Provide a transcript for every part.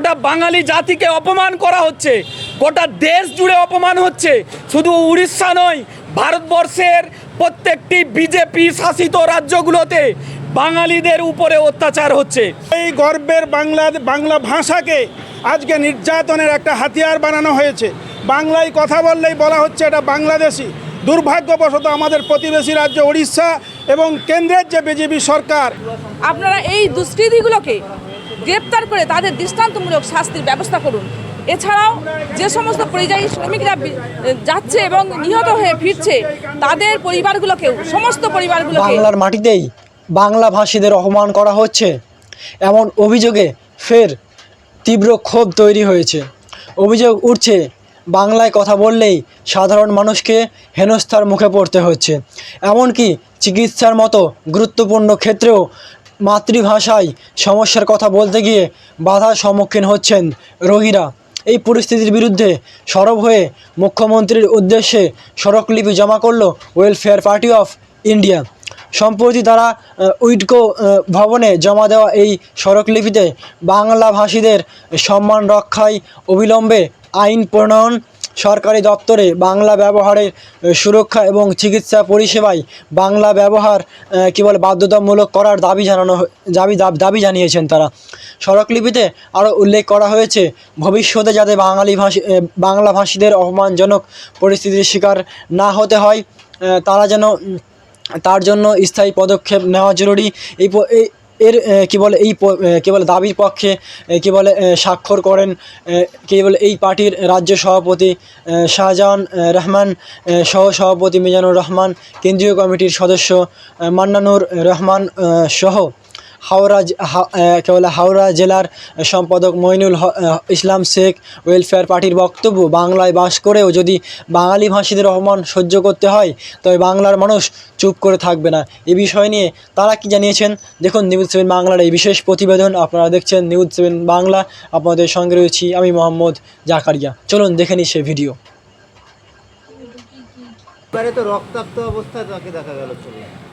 গোটা বাঙালি জাতিকে অপমান করা হচ্ছে। গোটা দেশ জুড়ে অপমান হচ্ছে। শুধু উড়িষ্যা নয় ভারতবর্ষের প্রত্যেকটি বিজেপি শাসিত রাজ্যগুলোতে বাঙালিদের উপরে অত্যাচার হচ্ছে। এই গর্বের বাংলা বাংলা ভাষাকে আজকে নির্যাতনের একটা হাতিয়ার বানানো হয়েছে। বাংলায় কথা বললেই বলা হচ্ছে এটা বাংলাদেশি। দুর্ভাগ্যবশত আমাদের প্রতিবেশী রাজ্য উড়িষ্যা এবং কেন্দ্রের যে বিজেপি সরকার। আপনারা এই দুষ্কৃতীগুলোকে গ্রেপ্তার করে তাদের দৃষ্টান্তমূলক শাস্তির ব্যবস্থা করুন। এছাড়াও যে সমস্ত পরিযায়ী শ্রমিকরা যাচ্ছে এবং নিহত হয়ে ফিরছে, তাদের পরিবারগুলোকেও, সমস্ত পরিবারগুলোকে বাংলার মাটিতেই বাংলা ভাষীদের অপমান করা হচ্ছে। এমন অভিযোগে ফের তীব্র ক্ষোভ তৈরি হয়েছে। অভিযোগ উঠছে, বাংলায় কথা বললেই সাধারণ মানুষকে হেনস্থার মুখে পড়তে হচ্ছে। এমনকি চিকিৎসার মতো গুরুত্বপূর্ণ ক্ষেত্রেও মাতৃভাষায় সমস্যার কথা বলতে গিয়ে বাধার সম্মুখীন হচ্ছেন রোগীরা। এই পরিস্থিতির বিরুদ্ধে সরব হয়ে মুখ্যমন্ত্রীর উদ্দেশ্যে স্মারকলিপি জমা করল ওয়েলফেয়ার পার্টি অফ ইন্ডিয়া সম্প্রতি তারা উইডকো ভবনে জমা দেওয়া এই স্মারকলিপিতে বাংলা ভাষীদের সম্মান রক্ষায় অবিলম্বে আইন প্রণয়ন সরকারি দপ্তরে বাংলা ব্যবহারের সুরক্ষা এবং চিকিৎসা পরিষেবায় বাংলা ব্যবহার কী বলে বাধ্যতামূলক করার দাবি জানানো দাবি দাবি- জানিয়েছেন তারা। স্মারকলিপিতে আরও উল্লেখ করা হয়েছে ভবিষ্যতে যাতে বাঙালি ভাষী আহ, বাংলা ভাষীদের অপমানজনক পরিস্থিতির শিকার না হতে হয় তারা যেন তার জন্য স্থায়ী পদক্ষেপ নেওয়া জরুরি। এই- এর কী বলে, এই কি বলে, দাবির পক্ষে কী বলে স্বাক্ষর করেন কি বলে, এই পার্টির রাজ্য সভাপতি শাহজাহান রহমান সহ সভাপতি মিজানুর রহমান, কেন্দ্রীয় কমিটির সদস্য মান্নানুর রহমান সহ হাওড়া কি বলে হাওড়া জেলার সম্পাদক মইনুল হ- ইসলাম শেখ ওয়েলফেয়ার পার্টির বক্তব্য বাংলায় বাস করেও যদি বাঙালি ভাষীদের অপমান সহ্য করতে হয় তবে বাংলার মানুষ চুপ করে থাকবে না। এ বিষয় নিয়ে তারা কি জানিয়েছেন? দেখুন নিউজ সেভেন বাংলার এই বিশেষ প্রতিবেদন আপনারা দেখছেন। নিউজ সেভেন বাংলা আপনাদের সঙ্গে রয়েছি আমি মোহাম্মদ জাকারিয়া। চলুন দেখে নিই সে ভিডিও।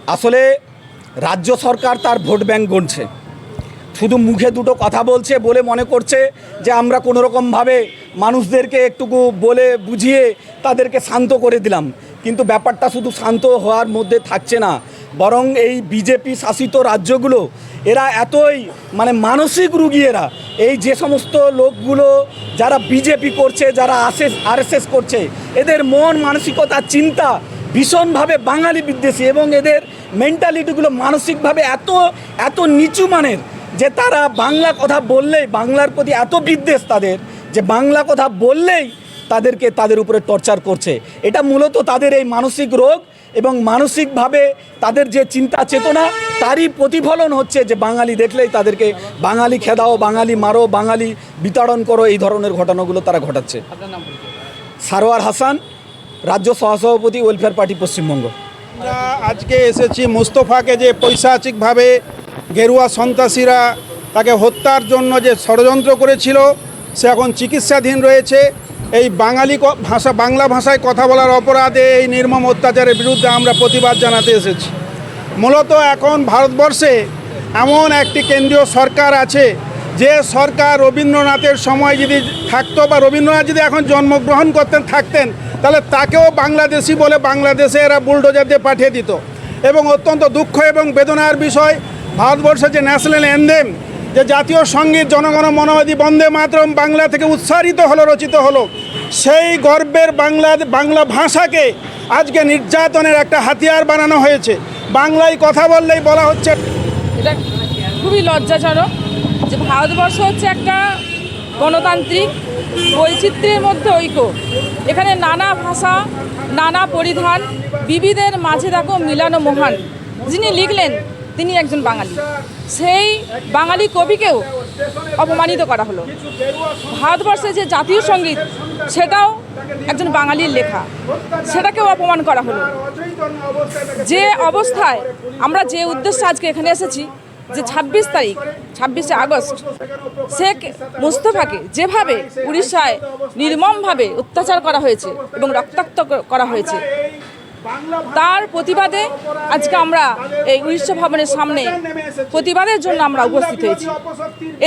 আসলে রাজ্য সরকার তার ভোট ব্যাংক গণছে। শুধু মুখে দুটো কথা বলছে বলে মনে করছে যে আমরা কোনো রকমভাবে মানুষদেরকে একটুকু বলে বুঝিয়ে তাদেরকে শান্ত করে দিলাম। কিন্তু ব্যাপারটা শুধু শান্ত হওয়ার মধ্যে থাকছে না। বরং এই বিজেপি শাসিত রাজ্যগুলো, এরা এতই মানে মানসিক রুগী এরা। এই যে সমস্ত লোকগুলো যারা বিজেপি করছে, যারা আরএসএস করছে, এদের মন, মানসিকতা, চিন্তা ভীষণভাবে বাঙালি বিদ্বেষী এবং এদের মেন্টালিটিগুলো মানসিকভাবে এত এত নিচু মানের যে তারা বাংলা কথা বললেই, বাংলার প্রতি এত বিদ্বেষ তাদের যে বাংলা কথা বললেই তাদেরকে তাদের উপরে টর্চার করছে। এটা মূলত তাদের এই মানসিক রোগ এবং মানসিকভাবে তাদের যে চিন্তা চেতনা, তারই প্রতিফলন হচ্ছে যে বাঙালি দেখলেই তাদেরকে বাঙালি খেদাও, বাঙালি মারো, বাঙালি বিতাড়ন করো, এই ধরনের ঘটনাগুলো তারা ঘটাচ্ছে। সারোয়ার হাসান রাজ্য সহসভাপতি ওয়েলফেয়ার পার্টি পশ্চিমবঙ্গ। আমরা আজকে এসেছি মুস্তফাকে যে পৈশাচিকভাবে গেরুয়া সন্ত্রাসীরা তাকে হত্যার জন্য যে ষড়যন্ত্র করেছিল, সে এখন চিকিৎসাধীন রয়েছে। এই বাঙালি ভাষা, বাংলা ভাষায় কথা বলার অপরাধে এই নির্মম অত্যাচারের বিরুদ্ধে আমরা প্রতিবাদ জানাতে এসেছি। মূলত এখন ভারতবর্ষে এমন একটি কেন্দ্রীয় সরকার আছে, যে সরকার রবীন্দ্রনাথের সময় যদি থাকতো বা রবীন্দ্রনাথ যদি এখন জন্মগ্রহণ করতেন, থাকতেন তাহলে তাকেও বাংলাদেশি বলে বাংলাদেশে এরা বুলডোজার দিয়ে পাঠিয়ে দিত। এবং অত্যন্ত দুঃখ এবং বেদনার বিষয়, ভারতবর্ষের যে ন্যাশনাল অ্যান্থেম যে জাতীয় সংগীত জনগণ মনোবাদী বন্দে মাতরম বাংলা থেকে উৎসারিত হলো, রচিত হলো, সেই গর্বের বাংলা বাংলা ভাষাকে আজকে নির্যাতনের একটা হাতিয়ার বানানো হয়েছে। বাংলায় কথা বললেই বলা হচ্ছে এটা খুবই লজ্জাজনক যে ভারতবর্ষ হচ্ছে একটা গণতান্ত্রিক বৈচিত্র্যের মধ্যে ঐক্য। এখানে নানা ভাষা, নানা পরিধান, বিবিধের মাঝে দেখো মিলানো মহান। যিনি লিখলেন, তিনি একজন বাঙালি। সেই বাঙালি কবিকেও অপমানিত করা হলো। ভারতবর্ষে যে জাতীয় সংগীত, সেটাও একজন বাঙালির লেখা। সেটাকেও অপমান করা হলো। যে অবস্থায় আমরা যে উদ্দেশ্যে আজকে এখানে এসেছি যে ছাব্বিশ তারিখ, ছাব্বিশে আগস্ট, শেখ মুস্তফাকে যেভাবে উড়িষ্যায় নির্মমভাবে অত্যাচার করা হয়েছে এবং রক্তাক্ত করা হয়েছে, তার প্রতিবাদে আজকে আমরা এই উড়িষ্যা ভবনের সামনে প্রতিবাদের জন্য আমরা উপস্থিত হয়েছি।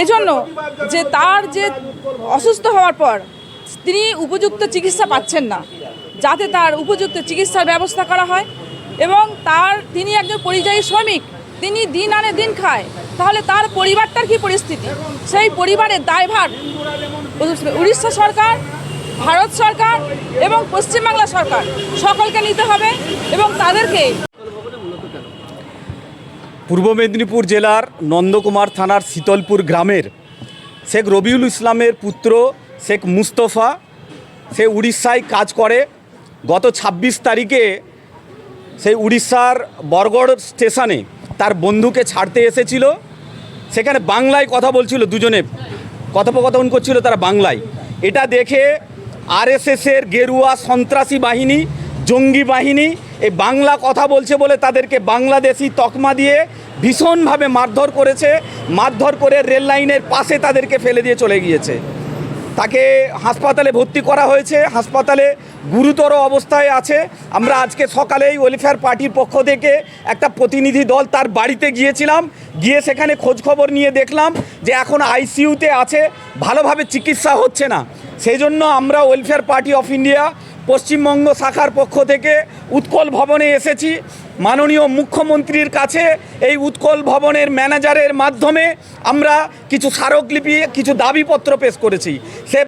এজন্য যে তার যে অসুস্থ হওয়ার পর তিনি উপযুক্ত চিকিৎসা পাচ্ছেন না, যাতে তার উপযুক্ত চিকিৎসার ব্যবস্থা করা হয় এবং তার, তিনি একজন পরিযায়ী শ্রমিক। তিনি দিন আনে দিন খায়, তাহলে তার পরিবারটার কি পরিস্থিতি? সেই পরিবারের দায়ভার উড়িষ্যা সরকার, ভারত সরকার এবং পশ্চিমবাংলা সরকার। সকলকে নিতে হবে এবং তাদেরকে পূর্ব মেদিনীপুর জেলার নন্দকুমার থানার শীতলপুর গ্রামের শেখ রবিউল ইসলামের পুত্র শেখ মুস্তফা, সে উড়িষ্যায় কাজ করে। গত ২৬ তারিখে সেই উড়িষ্যার বরগড় স্টেশনে তার বন্ধুকে ছাড়তে এসেছিল। সেখানে বাংলায় কথা বলছিল দুজনে। কথোপকথন করছিল তারা বাংলায়। এটা দেখে আরএসএসের গেরুয়া সন্ত্রাসী বাহিনী, জঙ্গি বাহিনী এই বাংলা কথা বলছে বলে তাদেরকে বাংলাদেশি তকমা দিয়ে ভীষণভাবে মারধর করেছে। মারধর করে রেল লাইনের পাশে তাদেরকে ফেলে দিয়ে চলে গিয়েছে। তাকে হাসপাতালে ভর্তি করা হয়েছে। হাসপাতালে গুরুতর অবস্থায় আছে। আমরা আজকে সকালেই ওয়েলফেয়ার পার্টির পক্ষ থেকে একটা প্রতিনিধি দল তার বাড়িতে গিয়েছিলাম। গিয়ে সেখানে খোঁজখবর নিয়ে দেখলাম যে এখন আইসিইউতে আছে। ভালোভাবে চিকিৎসা হচ্ছে না। সেই জন্য আমরা welfare party of India Paschimbanga শাখার পক্ষ থেকে উৎকল ভবনে এসেছি। মাননীয় মুখ্যমন্ত্রীর কাছে এই উৎকল ভবনের ম্যানেজারের মাধ্যমে আমরা কিছু স্মারকলিপি, কিছু দাবিপত্র পেশ করেছি। সে